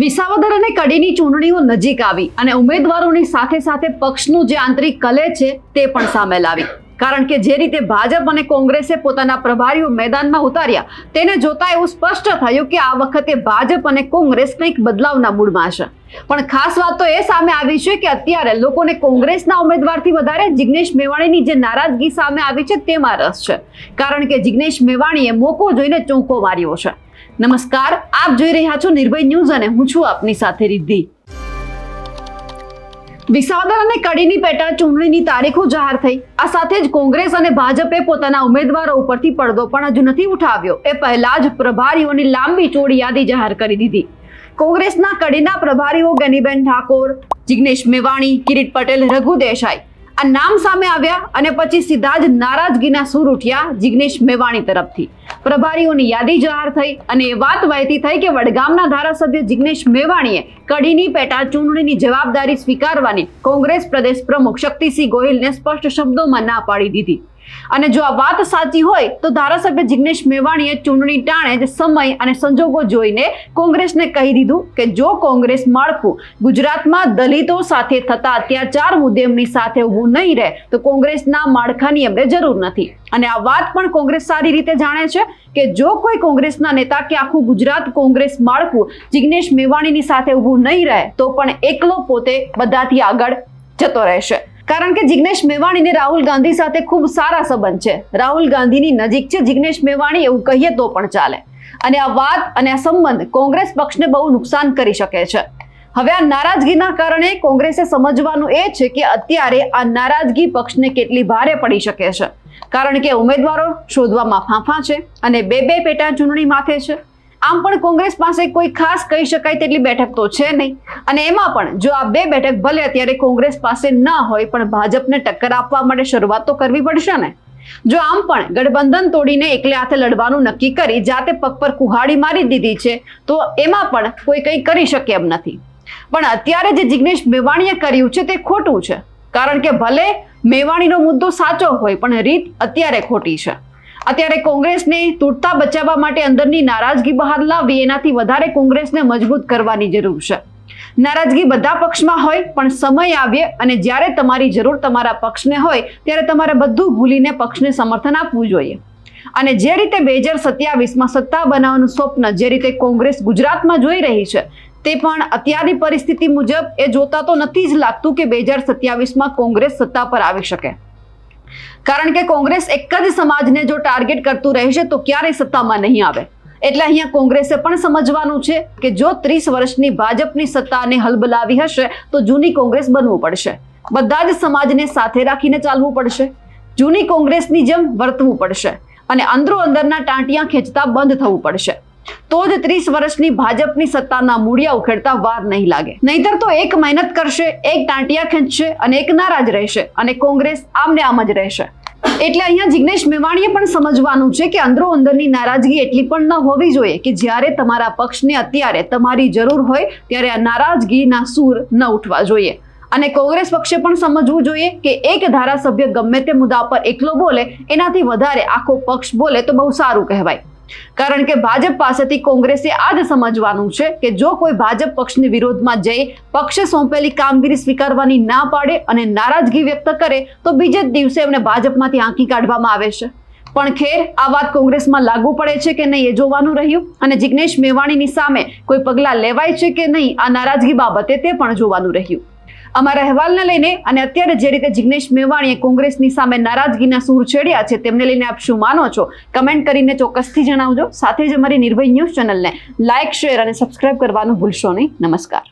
વિસાવદર અને કડીની ચૂંટણીઓ નજીક આવી અને ઉમેદવારોની સાથે સાથે પક્ષનું જે આંતરિક કલે છે તે પણ સામે લાવી કારણ કે જે રીતે ભાજપ અને કોંગ્રેસે પોતાના પ્રભારીઓ મેદાનમાં ઉતાર્યા, તેને જોતા એવું સ્પષ્ટ થયું કે આ વખતે ભાજપ અને કોંગ્રેસ કંઈક બદલાવના મૂડમાં છે પણ ખાસ વાત તો એ સામે આવી છે કે અત્યારે લોકોને કોંગ્રેસના ઉમેદવારથી વધારે જિગ્નેશ મેવાણીની જે નારાજગી સામે આવી છે તેમાં રસ છે. કારણ કે જિગ્નેશ મેવાણીએ મોકો જોઈને ચોંકો માર્યો છે. નમસ્કાર, આપ જોઈ રહ્યા છો નિર્ભય ન્યૂઝ અને હું છું આપની સાથે રિદ્ધિ. વિસાવદર અને કડીની પેટા ચૂંટણીની તારીખો જાહેર થઈ. આ સાથે જ કોંગ્રેસ અને ભાજપે પોતાના ઉમેદવારો ઉપરથી પડદો પણ હજુ નથી ઉઠાવ્યો. એ પહેલા જ પ્રભારીઓની લાંબી ચોડી યાદી જાહેર કરી દીધી. કોંગ્રેસના કડીના પ્રભારીઓ ગનીબેન ઠાકોર, જિગ્નેશ મેવાણી, કિરીટ પટેલ, રઘુ દેસાઈ. આ નામ સામે આવ્યા અને પછી સીધા જ નારાજગીના સૂર ઉઠ્યા જિગ્નેશ મેવાણી તરફથી. પ્રભારીઓની યાદી જાહેર થઈ અને એ વાત વહેતી થઈ કે વડગામના ધારાસભ્ય જિગ્નેશ મેવાણીએ કડીની પેટા ચૂંટણીની જવાબદારી સ્વીકારવાની કોંગ્રેસ પ્રદેશ પ્રમુખ શક્તિસિંહ ગોહિલને સ્પષ્ટ શબ્દોમાં ના પાડી દીધી. અને જો આ વાત સાચી હોય તો ધારાસભ્ય જિગ્નેશ મેવાણીએ ચૂંટણી ટાણે જ સમય અને સંજોગો જોઈને કોંગ્રેસને કહી દીધું કે જો કોંગ્રેસ માળખું ગુજરાતમાં દલિતો સાથે થતા અત્યાચાર મુદ્દે એમની સાથે ઊભું નહીં રહે, તો કોંગ્રેસના માળખાની એમને જરૂર નથી. અને આ વાત પણ કોંગ્રેસ સારી રીતે જાણે છે કે જો કોઈ કોંગ્રેસના નેતા કે આખું ગુજરાત કોંગ્રેસ માળખું જિગ્નેશ મેવાણીની સાથે ઊભું નહીં રહે, તો પણ એકલો પોતે બધાથી આગળ જતો રહેશે. કારણ કે જિગ્નેશ મેવાણીને રાહુલ ગાંધી સાથે ખૂબ સારા સંબંધ છે. રાહુલ ગાંધીની નજીક છે જિગ્નેશ મેવાણી એવું કહીએ તો પણ ચાલે. અને આ વાત અને આ સંબંધ કોંગ્રેસ પક્ષને બહુ નુકસાન કરી શકે છે. હવે આ નારાજગીના કારણે કોંગ્રેસે સમજવાનું એ છે કે અત્યારે આ નારાજગી પક્ષને કેટલી ભારે પડી શકે છે. કારણ કે ઉમેદવારો શોધવામાં ફાંફા છે અને બે બે પેટા ચૂંટણી માથે છે. આમ પણ કોંગ્રેસ પાસે કોઈ ખાસ કહી શકાય તેટલી બેઠક તો છે નહીં. અને એમાં પણ જો આ બે બેઠક ભલે અત્યારે કોંગ્રેસ પાસે ન હોય, પણ ભાજપને ટક્કર આપવા માટે શરૂઆત તો કરવી પડશે ને. જો આમ પણ ગઠબંધન તોડીને એકલે હાથે લડવાનું નક્કી કરી જાતે પગ પર કુહાડી મારી દીધી છે, તો એમાં પણ કોઈ કંઈ કરી શકે એમ નથી. પણ અત્યારે જે જિગ્નેશ મેવાણીએ કર્યું છે તે ખોટું છે. કારણ કે ભલે મેવાણીનો મુદ્દો સાચો હોય, પણ રીત અત્યારે ખોટી છે. અત્યારે કોંગ્રેસને તૂટતા બચાવવા માટે અંદરની નારાજગી બહાર લાવી એનાથી વધારે કોંગ્રેસને મજબૂત કરવાની જરૂર છે. નારાજગી બધા પક્ષમાં હોય, પણ સમય આવે અને જ્યારે તમારી જરૂર તમારા પક્ષને હોય, ત્યારે તમારે બધું ભૂલીને પક્ષને સમર્થન આપવું જોઈએ. અને જે રીતે બે હજાર સત્યાવીસમાં સત્તા બનાવવાનું સ્વપ્ન, જે રીતે કોંગ્રેસ ગુજરાતમાં જોઈ રહી છે, તે પણ અત્યારની પરિસ્થિતિ મુજબ એ જોતા તો નથી જ લાગતું કે બે હજાર સત્યાવીસમાં કોંગ્રેસ સત્તા પર આવી શકે. કારણ કે કોંગ્રેસ એક જ સમાજને જો ટાર્ગેટ કરતું રહેશે તો ક્યારેય સત્તામાં નહીં આવે. એટલે અહીંયા કોંગ્રેસે પણ સમજવાનું છે કે જો ત્રીસ વર્ષની ભાજપની સત્તાને હલબલાવી હશે, તો જૂની કોંગ્રેસ બનવું પડશે. બધા જ સમાજને સાથે રાખીને ચાલવું પડશે. જૂની કોંગ્રેસની જેમ વર્તવું પડશે. અને અંદરો અંદરના ટાંટિયા ખેંચતા બંધ થવું પડશે. તો જ ત્રીસ વર્ષની ભાજપની સત્તાના મૂળિયા ઉખેડતા વાર નહીં લાગે. નહીતર તો એક મહેનત કરશે, એક ટાંટિયા ખેંચશે અને એક નારાજ રહેશે અને કોંગ્રેસ આમને આમ જ રહેશે. એટલે અહીંયા જિગ્નેશ મેવાણીએ પણ સમજવાનું છે કે અંદરો અંદરની નારાજગી એટલી પણ ન હોવી જોઈએ કે જ્યારે તમારા પક્ષને અત્યારે તમારી જરૂર હોય ત્યારે આ નારાજગીના સૂર ન ઉઠવા જોઈએ. અને કોંગ્રેસ પક્ષે પણ સમજવું જોઈએ કે એક ધારાસભ્ય ગમે તે મુદ્દા પર એકલો બોલે, એનાથી વધારે આખો પક્ષ બોલે તો બહુ સારું કહેવાય. કારણ કે ભાજપ પાસેથી કોંગ્રેસે આ જ સમજવાનું છે કે જો કોઈ ભાજપ પક્ષની વિરોધમાં જઈ પક્ષે સોંપેલી કામગીરી સ્વીકારવાની ના પાડે અને નારાજગી વ્યક્ત કરે, તો બીજે જ દિવસે એમને ભાજપમાંથી આંકી કાઢવામાં આવે છે. પણ ખેર, આ વાત કોંગ્રેસમાં લાગુ પડે છે કે નહીં એ જોવાનું રહ્યું? અને જિગ્નેશ મેવાણીની સામે કોઈ પગલાં લેવાય છે કે નહીં? આ નારાજગી બાબતે તે પણ જોવાનું રહ્યું. અમારા અહેવાલને લઈને અને અત્યારે જે રીતે જિગ્નેશ મેવાણીએ કોંગ્રેસની સામે નારાજગીના સૂર છેડ્યા છે, તેમને લઈને આપ શું માનો છો? કમેન્ટ કરીને ચોક્કસથી જણાવજો. સાથે જ અમારી નિર્ભય ન્યૂઝ ચેનલને લાઇક શેર અને સબસ્ક્રાઇબ કરવાનું ભૂલશો નહીં. નમસ્કાર.